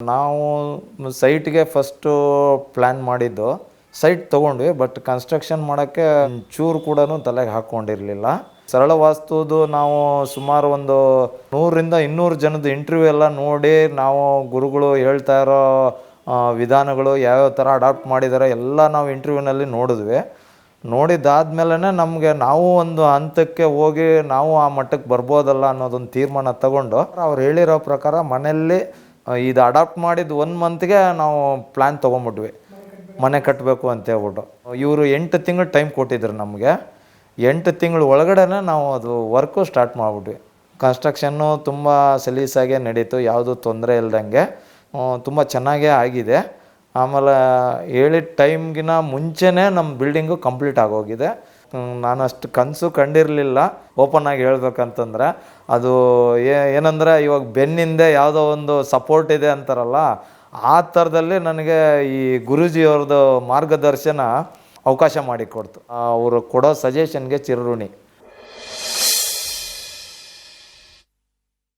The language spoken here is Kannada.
ನಾವು ಸೈಟ್ಗೆ ಫಸ್ಟು ಪ್ಲ್ಯಾನ್ ಮಾಡಿದ್ದು, ಸೈಟ್ ತೊಗೊಂಡ್ವಿ, ಬಟ್ ಕನ್ಸ್ಟ್ರಕ್ಷನ್ ಮಾಡೋಕ್ಕೆ ಚೂರು ಕೂಡ ತಲೆಗೆ ಹಾಕ್ಕೊಂಡಿರಲಿಲ್ಲ. ಸರಳ ವಾಸ್ತುದು ನಾವು ಸುಮಾರು ಒಂದು ನೂರರಿಂದ ಇನ್ನೂರು ಜನದ ಇಂಟರ್ವ್ಯೂ ಎಲ್ಲ ನೋಡಿ ನಾವು ಗುರುಗಳು ಹೇಳ್ತಾ ಇರೋ ವಿಧಾನಗಳು ಯಾವ್ಯಾವ ಥರ ಅಡಾಪ್ಟ್ ಮಾಡಿದ್ದಾರೆ ಎಲ್ಲ ನಾವು ಇಂಟರ್ವ್ಯೂನಲ್ಲಿ ನೋಡಿದ್ವಿ. ನೋಡಿದ್ದಾದ್ಮೇಲೆ ನಮಗೆ ನಾವು ಒಂದು ಹಂತಕ್ಕೆ ಹೋಗಿ ನಾವು ಆ ಮಟ್ಟಕ್ಕೆ ಬರ್ಬೋದಲ್ಲ ಅನ್ನೋದೊಂದು ತೀರ್ಮಾನ ತಗೊಂಡು, ಅವ್ರು ಹೇಳಿರೋ ಪ್ರಕಾರ ಮನೆಯಲ್ಲಿ ಇದು ಅಡಾಪ್ಟ್ ಮಾಡಿದ ಒನ್ ಮಂತ್ಗೆ ನಾವು ಪ್ಲ್ಯಾನ್ ತೊಗೊಂಬಿಟ್ವಿ. ಮನೆ ಕಟ್ಟಬೇಕು ಅಂತ ಹೇಳ್ಬಿಟ್ಟು. ಇವರು ಎಂಟು ತಿಂಗಳು ಟೈಮ್ ಕೊಟ್ಟಿದ್ರು ನಮಗೆ. ಎಂಟು ತಿಂಗಳು ಒಳಗಡೆನೆ ನಾವು ಅದು ವರ್ಕು ಸ್ಟಾರ್ಟ್ ಮಾಡಿಬಿಟ್ವಿ. ಕನ್ಸ್ಟ್ರಕ್ಷನ್ನು ತುಂಬ ಸಲೀಸಾಗೆ ನಡೀತು, ಯಾವುದೂ ತೊಂದರೆ ಇಲ್ದಂಗೆ. ತುಂಬ ಚೆನ್ನಾಗೇ ಆಗಿದೆ. ಆಮೇಲೆ ಹೇಳಿದ ಟೈಮ್ಗಿನ ಮುಂಚೆನೇ ನಮ್ಮ ಬಿಲ್ಡಿಂಗು ಕಂಪ್ಲೀಟ್ ಆಗೋಗಿದೆ. ನಾನು ಅಷ್ಟು ಕನಸು ಕಂಡಿರಲಿಲ್ಲ. ಓಪನ್ ಆಗಿ ಹೇಳ್ಬೇಕಂತಂದ್ರೆ, ಅದು ಏ- ಏನಂದರೆ ಇವಾಗ ಬೆನ್ನಿಂದೆ ಯಾವುದೋ ಒಂದು ಸಪೋರ್ಟ್ ಇದೆ ಅಂತಾರಲ್ಲ, ಆ ಥರದಲ್ಲಿ ನನಗೆ ಈ ಗುರೂಜಿಯವ್ರದ್ದು ಮಾರ್ಗದರ್ಶನ ಅವಕಾಶ ಮಾಡಿಕೊಡ್ತು. ಅವರು ಕೊಡೋ ಸಜೆಷನ್ಗೆ ಚಿರಋಣಿ